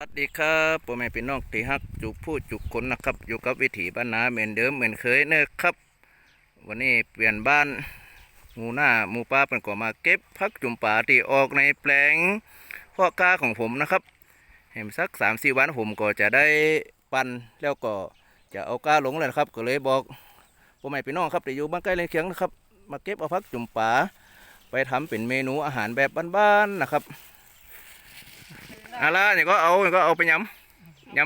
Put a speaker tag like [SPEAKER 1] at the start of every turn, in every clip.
[SPEAKER 1] สวัสดีครับพ่อแม่พี่น้องที่ฮักจุกผู้จุกคนนะครับ อยู่กับวิถีบ้านนาเหมือนเดิมเหมือนเคยเนอะครับ วันนี้เปลี่ยนบ้านหมูหน้าหมูป้าเป็นก็มาเก็บพักจุ่มป่าที่ออกในแปลงพ่อก้าของผมนะครับ เห็นสักสามสี่วันผมก็จะได้ปันแล้วก็จะเอากล้าลงเลยนะครับ ก็เลยบอกพ่อแม่พี่น้องครับที่อยู่บ้านใกล้เรือนเคียงนะครับ มาเก็บเอาพักจุ่มป่าไปทำเป็นเมนูอาหารแบบบ้านๆนะครับ อะไรเนี่ยก็เอาเนี่ยก็เอาไปยำย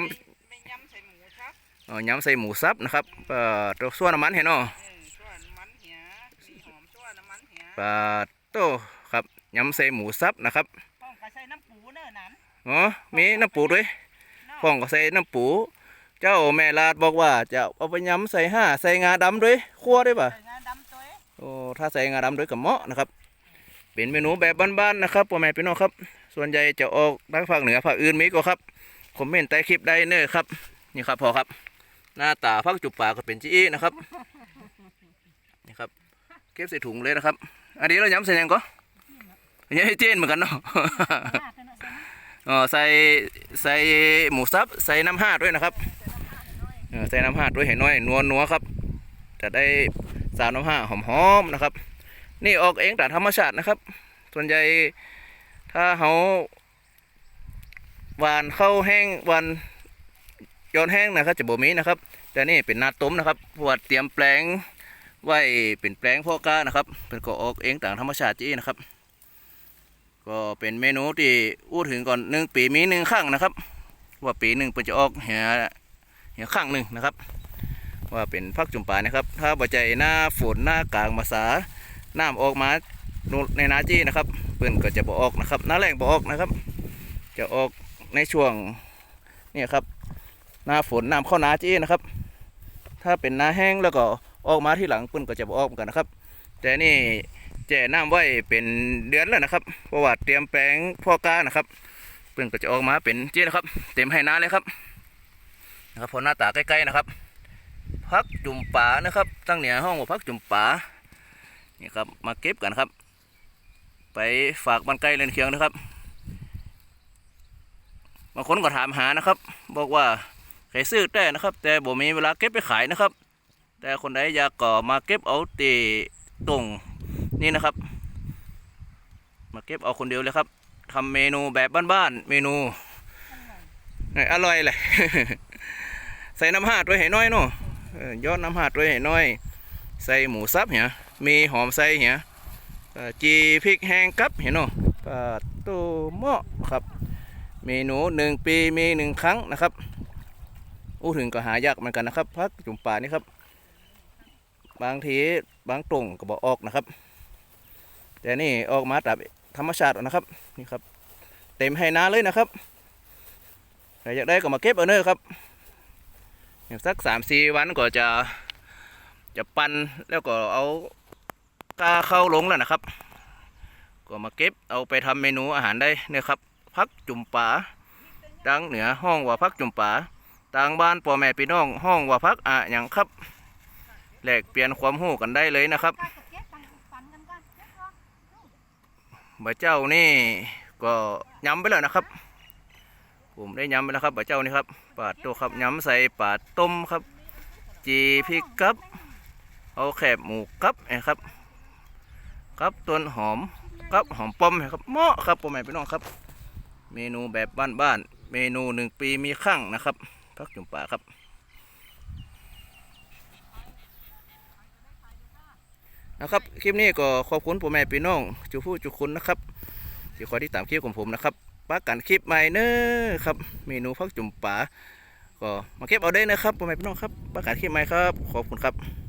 [SPEAKER 2] ไม่ย้ำใส่หมูครับำ
[SPEAKER 1] เอายำใส่หมูสับนะครับเอ่อตัวส่วนน้ำมันเห็นเนาะ
[SPEAKER 2] เออชั่วน้ำมันเหียสีหอมชั่วน้ำมันเหีย
[SPEAKER 1] ปลาโตครับยำใส่หมูสับนะครับ
[SPEAKER 2] ป้องก็ใส่น้ำปูเนอะนั้น
[SPEAKER 1] อ๋อมีน้ำปูด้วยพ่องก็ใส่น้ำปู เจ้าแม่ลาดบอกว่าจะเอาไปยำใส่ห้าใส่งาดำด้วยคั่วด้วยป่ะ
[SPEAKER 2] ใส่งาดำตัวเอง
[SPEAKER 1] โอ้ถ้าใส่งาดำด้วยกับเหมาะนะครับ เป็นเมนูแบบบ้านๆนะครับพ่อแม่พี่น้องครับ ส่วนใหญ่จะออกทางภาคเหนือภาคอื่นมีก็ครับคอมเมนต์ใต้คลิปได้เนอครับ นี่ครับพอครับ หน้าตาพักจุบปากก็เป็นจี้นะครับนี่ครับเก็บใส่ถุงเลยนะครับ อันนี้เราย้ำใส่ยังก็อันนี้ให้เจนเหมือนกันเนาะอ๋อใส่ใส่หมูสับใส่น้ำห้าด้วยนะครับใส่น้ำห้าด้วยเห็นน้อยนัวนัวครับ จะได้สาวน้ำห้าหอมๆนะครับ นี่ออกเองแต่ธรรมชาตินะครับ ส่วนใหญ่ถ้าเขาหวานเข้าแห้งหวานย้อนแห้งนะครับจะบ่มีนะครับ แต่นี่เป็นนาต้มนะครับเพราะวดเตรียมแปลงไว้เป็นแปลงพ่อก้านะครับ เป็นก็ออกเองต่างธรรมชาติจี้นะครับ ก็เป็นเมนูที่อู้ถึงก่อนหนึ่งปีมีหนึ่งครั้งนะครับ ว่าปีหนึ่งเป็นจะออกเหียเหียครั้งหนึ่งนะครับ ว่าเป็นพักจุ่มป่านะครับ ถ้าบ่ใจหน้าฝนหน้ากลางมาสา น้ำออกมาในนาจี้นะครับเปิ้นก็จะบ่ออกนะครับน้าแรงบ่ออกนะครับ จะออกในช่วงนี่ครับหน้าฝนน้ำเข้านาจี้นะครับ ถ้าเป็นน้าแห้งแล้วก็ออกมาที่หลังเปิ้นก็จะบ่ออกเหมือนกันนะครับ แต่นี่แจ่น้ำไว้เป็นเดือนแล้วนะครับเพราะว่าเตรียมแปลงพ่อก้านะครับเปิ้นก็จะออกมาเป็นจี้นะครับ เต็มให้น้าเลยครับนะครับพอหน้าตาใกล้ๆนะครับพักจุ่มป่านะครับ ตั้งเหนือห้องว่าพักจุ่มป่า นี่ครับมาเก็บกันครับ ไปฝากบ้านใกล้เรือนเคียงนะครับบางคนก็ถามหานะครับ บอกว่าใครซื้อแต่นะครับ แต่บ่มีเวลาเก็บไปขายนะครับ แต่คนใดอยากก็มาเก็บเอาตีตรงนี่นะครับ มาเก็บเอาคนเดียวเลยครับทำเมนูแบบบ้านๆเมนูอร่อยเลยใส่น้ำหาด้วยให้น้อยเนาะเออยอดน้ำหาด้วยให้น้อย ใส่หมูสับเหี่ย มีหอมใส่เหี่ยจีพริกแห้งกับเห็นเนาะปลาตูหม้อครับเมนูหนึ่งปีมีหนึ่งครั้งนะครับอู้ถึงก็หายากเหมือนกันนะครับพักจุ่มป่านี่ครับ บางทีบางตรงก็บอกออกนะครับ แต่นี่ออกมาตามธรรมชาตินะครับนี่ครับ เต็มให้นาเลยนะครับใครอยากได้ก็มาเก็บเอาเนอะครับอย่างสักสามสี่วันก็จะจะปั่นแล้วก็เอา กาเข้าลงแล้วนะครับ ก็มาเก็บเอาไปทำเมนูอาหารได้เนี่ยครับพักจุ่มป่าดังเหนือห้องว่าพักจุ่มป่าต่างบ้านพ่อแม่พี่น้องห้องว่าพักอะอย่างครับแลกเปลี่ยนความรู้กันได้เลยนะครับบ่เจ้านี่ก็ย้ำไปแล้วนะครับ ผมได้ย้ำไปแล้วครับบ่เจ้านี่ครับปาดตัวครับย้ำใส่ปาดต้มครับ จีพริกกับ เอาแคบหมูกับนะครับ กับต้นหอมกับหอมป้อมครับเหมาะครับพ่อแม่พี่น้องครับ เมนูแบบบ้านๆเมนูหนึ่งปีมีครั้งนะครับพักจุ่มป่าครับนะครับคลิปนี้ก็ขอบคุณพ่อแม่พี่น้องจุผู้จุคุณนะครับที่คอยที่ตามคลิปของผมนะครับปักกันคลิปใหม่เนอครับ เมนูพักจุ่มป่าก็มาเก็บเอาได้นะครับพ่อแม่พี่น้องครับประกาศคลิปใหม่ครับ ขอบคุณครับ